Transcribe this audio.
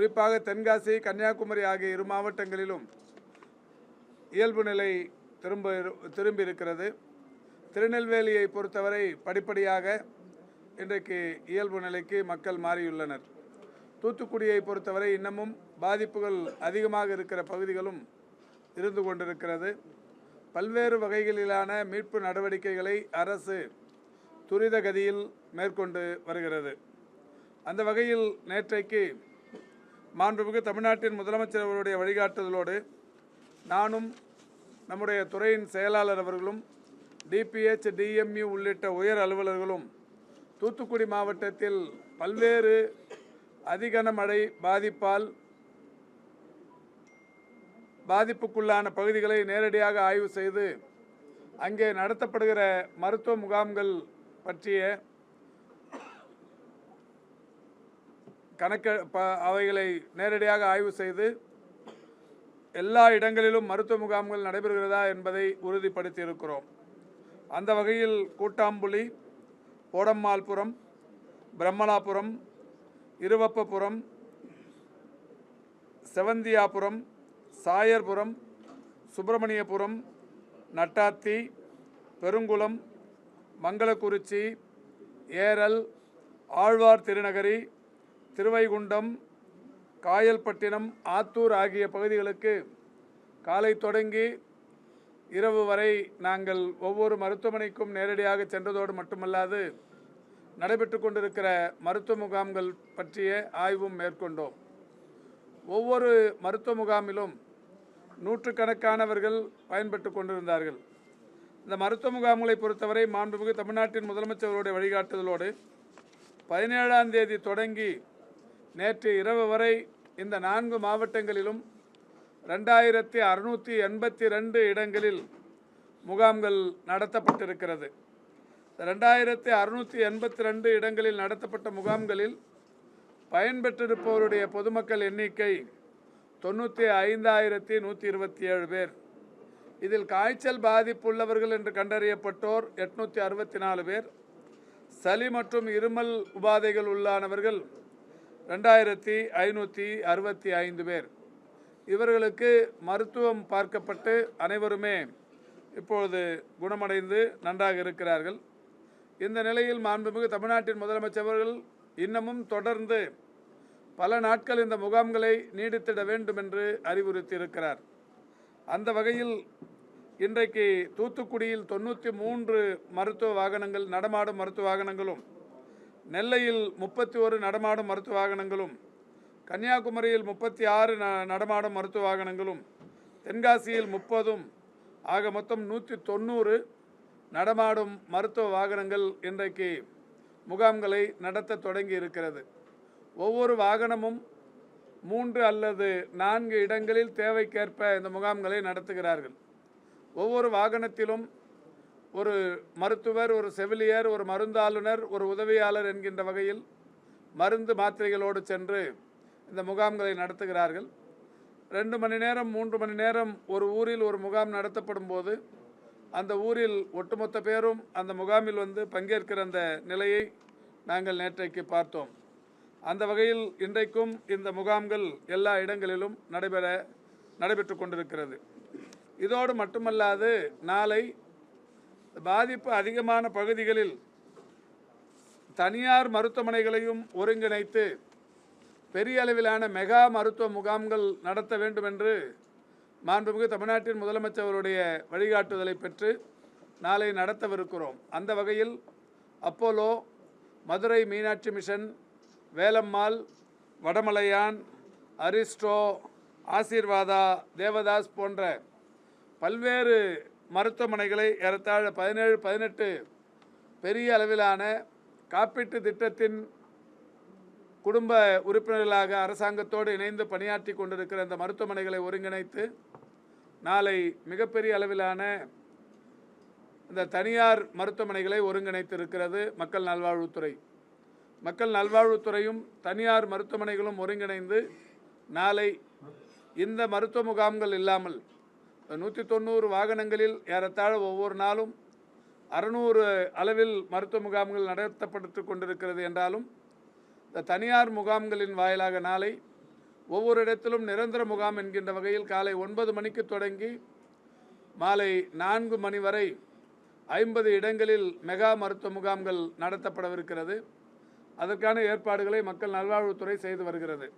குறிப்பாக தென்காசி கன்னியாகுமரி ஆகிய இரு மாவட்டங்களிலும் இயல்பு நிலை திரும்ப திரும்பி இருக்கிறது திருநெல்வேலியை பொறுத்தவரை படிப்படியாக இன்றைக்கு இயல்பு நிலைக்கு மக்கள் மாறியுள்ளனர். தூத்துக்குடியை பொறுத்தவரை இன்னமும் பாதிப்புகள் அதிகமாக இருக்கிற பகுதிகளும் இருந்து கொண்டிருக்கிறது. பல்வேறு வகைகளிலான மீட்பு நடவடிக்கைகளை அரசு துரித கதியில் மேற்கொண்டு வருகிறது. அந்த வகையில் நேற்றைக்கு மாண்புமிகு தமிழ்நாட்டின் முதலமைச்சர் அவருடைய வழிகாட்டுதலோடு நானும் நம்முடைய துறையின் செயலாளர் அவர்களும் டிபிஹெச் டிஎம்யூ உள்ளிட்ட உயர் அலுவலர்களும் தூத்துக்குடி மாவட்டத்தில் பல்வேறு அதிகன மழை பாதிப்பால் பாதிப்புக்குள்ளான பகுதிகளை நேரடியாக ஆய்வு செய்து அங்கே நடத்தப்படுகிற மருத்துவ முகாம்கள் பற்றிய கணக்க ப அவைகளை நேரடியாக ஆய்வு செய்து எல்லா இடங்களிலும் மருத்துவ முகாம்கள் நடைபெறுகிறதா என்பதை உறுதிப்படுத்தியிருக்கிறோம். அந்த வகையில் கூட்டாம்புலி போடம்மாள்புரம் பிரம்மலாபுரம் இருவப்பபுரம் செவந்தியாபுரம் சாயர்புரம் சுப்பிரமணியபுரம் நட்டாத்தி பெருங்குளம் மங்களக்குறிச்சி ஏரல் ஆழ்வார் திருநகரி திருவைகுண்டம் காயல்பட்டினம் ஆத்தூர் ஆகிய பகுதிகளுக்கு காலை தொடங்கி இரவு வரை நாங்கள் ஒவ்வொரு மருத்துவமனைக்கும் நேரடியாக சென்றதோடு மட்டுமல்லாது நடைபெற்று கொண்டிருக்கிற மருத்துவ முகாம்கள் பற்றிய ஆய்வும் மேற்கொண்டோம். ஒவ்வொரு மருத்துவ முகாமிலும் நூற்றுக்கணக்கானவர்கள் பயன்பெற்று கொண்டிருந்தார்கள். இந்த மருத்துவ முகாம்களை பொறுத்தவரை மாண்புமிகு தமிழ்நாட்டின் முதலமைச்சர்களுடைய வழிகாட்டுதலோடு பதினேழாம் தேதி தொடங்கி நேற்று இரவு வரை இந்த நான்கு மாவட்டங்களிலும் ரெண்டாயிரத்தி அறுநூற்றி எண்பத்தி ரெண்டு இடங்களில் முகாம்கள் நடத்தப்பட்டிருக்கிறது. ரெண்டாயிரத்தி அறுநூற்றி எண்பத்தி ரெண்டு இடங்களில் நடத்தப்பட்ட முகாம்களில் பயன்பெற்றிருப்பவருடைய பொதுமக்கள் எண்ணிக்கை தொண்ணூற்றி ஐந்தாயிரத்தி நூற்றி இருபத்தி ஏழு பேர். இதில் காய்ச்சல் பாதிப்புள்ளவர்கள் என்று கண்டறியப்பட்டோர் எட்நூற்றி அறுபத்தி நாலு பேர். சளி மற்றும் இருமல் உபாதைகள் உள்ளானவர்கள் ரெண்டாயிரத்தி ஐநூற்றி அறுபத்தி ஐந்து பேர். இவர்களுக்கு மருத்துவம் பார்க்கப்பட்டு அனைவருமே இப்பொழுது குணமடைந்து நன்றாக இருக்கிறார்கள். இந்த நிலையில் மாண்புமிகு தமிழ்நாட்டின் முதலமைச்சர் அவர்கள் இன்னமும் தொடர்ந்து பல நாட்கள் இந்த முகாம்களை நீடித்திட வேண்டும் என்று அறிவுறுத்தி இருக்கிறார் அந்த வகையில் இன்றைக்கு தூத்துக்குடியில் தொண்ணூற்றி மூன்று மருத்துவ வாகனங்கள் நடமாடும் மருத்துவ வாகனங்களும் நெல்லையில் முப்பத்தி ஒரு நடமாடும் மருத்துவ வாகனங்களும் கன்னியாகுமரியில் முப்பத்தி ஆறு ந நடமாடும் மருத்துவ வாகனங்களும் தென்காசியில் முப்பதும் ஆக மொத்தம் நூற்றி தொண்ணூறு நடமாடும் மருத்துவ வாகனங்கள் இன்றைக்கு முகாம்களை நடத்த தொடங்கி இருக்கிறது. ஒவ்வொரு வாகனமும் மூன்று அல்லது நான்கு இடங்களில் தேவைக்கேற்ப இந்த முகாம்களை நடத்துகிறார்கள். ஒவ்வொரு வாகனத்திலும் ஒரு மருத்துவர் ஒரு செவிலியர் ஒரு மருந்தாளுநர் ஒரு உதவியாளர் என்கின்ற வகையில் மருந்து மாத்திரைகளோடு சென்று இந்த முகாம்களை நடத்துகிறார்கள். ரெண்டு மணி நேரம் மூன்று மணி நேரம் ஒரு ஊரில் ஒரு முகாம் நடத்தப்படும் போது அந்த ஊரில் ஒட்டுமொத்த பேரும் அந்த முகாமில் வந்து பங்கேற்கிற அந்த நிலையை நாங்கள் நேற்றைக்கு பார்த்தோம். அந்த வகையில் இன்றைக்கும் இந்த முகாம்கள் எல்லா இடங்களிலும் நடைபெற நடைபெற்று கொண்டிருக்கிறது. இதோடு மட்டுமல்லாது நாளை பாதிப்பு அதிகமான பகுதிகளில் தனியார் மருத்துவமனைகளையும் ஒருங்கிணைத்து பெரிய அளவிலான மெகா மருத்துவ முகாம்கள் நடத்த வேண்டும் என்று மாண்புமிகு தமிழ்நாட்டின் முதலமைச்சர் அவருடைய வழிகாட்டுதலை பெற்று நாளை நடத்தவிருக்கிறோம். அந்த வகையில் Apollo Madurai Meenakshi mission Velammal Vadamalayan Aristo Aasirvatha Devadoss போன்ற பல்வேறு மருத்துவமனைகளை ஏறத்தாழ பதினேழு பதினெட்டு பெரிய அளவிலான காப்பீட்டு திட்டத்தின் குடும்ப உறுப்பினர்களாக அரசாங்கத்தோடு இணைந்து பணியாற்றி கொண்டிருக்கிற அந்த மருத்துவமனைகளை ஒருங்கிணைத்து நாளை மிகப்பெரிய அளவிலான இந்த தனியார் மருத்துவமனைகளை ஒருங்கிணைத்து இருக்கிறது மக்கள் நல்வாழ்வுத்துறை. மக்கள் நல்வாழ்வுத்துறையும் தனியார் மருத்துவமனைகளும் ஒருங்கிணைந்து நாளை இந்த மருத்துவ முகாம்கள் இல்லாமல் நூற்றி தொண்ணூறு வாகனங்களில் ஏறத்தாழ ஒவ்வொரு நாளும் அறுநூறு அளவில் மருத்துவ முகாம்கள் நடத்தப்பட்டு கொண்டிருக்கிறது என்றாலும் இந்த தனியார் முகாம்களின் வாயிலாக நாளை ஒவ்வொரு இடத்திலும் நிரந்தர முகாம் என்கின்ற வகையில் காலை ஒன்பது மணிக்கு தொடங்கி மாலை நான்கு மணி வரை ஐம்பது இடங்களில் மெகா மருத்துவ முகாம்கள் நடத்தப்படவிருக்கிறது. அதற்கான ஏற்பாடுகளை மக்கள் நல்வாழ்வுத்துறை செய்து வருகிறது.